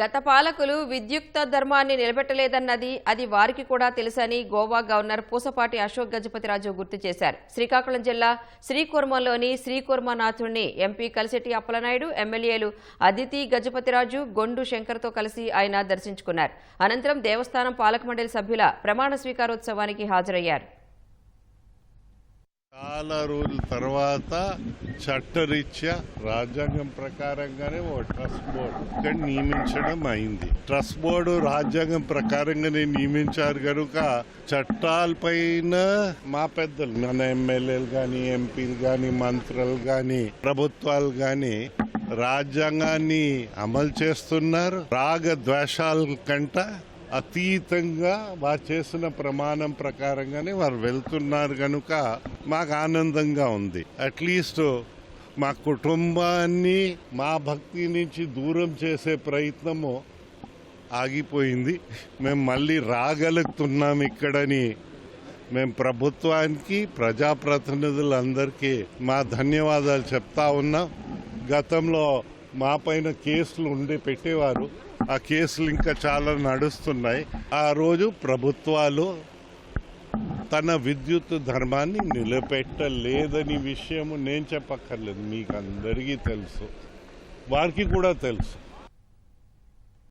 గత పాలకులు విద్యుక్త ధర్మాన్ని నిలబెట్టలేదన్నది అది వారికి కూడా తెలుసని గోవా గవర్నర్ పూసపాటి అశోక్ గజపతిరాజు గుర్తు చేశారు. శ్రీకాకుళం జిల్లా శ్రీకూర్మంలోని శ్రీకూర్మనాథుణ్ణి ఎంపీ కలిశెట్టి అప్పలనాయుడు ఎమ్మెల్యేలు అదితి గజపతిరాజు గొండు శంకర్తో కలిసి ఆయన దర్శించుకున్నారు. అనంతరం దేవస్థానం పాలక మండలి సభ్యుల ప్రమాణ స్వీకారోత్సవానికి హాజరయ్యారు. చాలా రోజుల తర్వాత చట్టరీత్యా రాజ్యాంగం ప్రకారంగానే ఓ ట్రస్ట్ బోర్డు ఇక్కడ నియమించడం అయింది. ట్రస్ట్ బోర్డు రాజ్యాంగం ప్రకారంగానే నియమించారు కనుక చట్టాలపైన మా పెద్దలు మన ఎమ్మెల్యేలు కానీ ఎంపీలు కానీ మంత్రులు కానీ ప్రభుత్వాలు కానీ రాజ్యాంగాన్ని అమలు చేస్తున్నారు. రాగ ద్వేషాల కంట అతీతంగా వారు చేసిన ప్రమాణం ప్రకారంగానే వారు వెళ్తున్నారు కనుక మాకు ఆనందంగా ఉంది. అట్లీస్ట్ మా కుటుంబాన్ని మా భక్తి నుంచి దూరం చేసే ప్రయత్నము ఆగిపోయింది. మేము మళ్ళీ రాగలుగుతున్నాం ఇక్కడని మేము ప్రభుత్వానికి ప్రజాప్రతినిధులందరికీ మా ధన్యవాదాలు చెప్తా ఉన్నాం. గతంలో మా పైన కేసులు ఉండి పెట్టేవారు. ఆ కేసులు ఇంకా చాలా నడుస్తున్నాయి. ఆ రోజు ప్రభుత్వాలు తన విద్యుత్ ధర్మాన్ని నిలబెట్టలేదని విషయము నేను చెప్పక్కర్లేదు. మీకు అందరికీ తెలుసు. వారికి కూడా తెలుసు.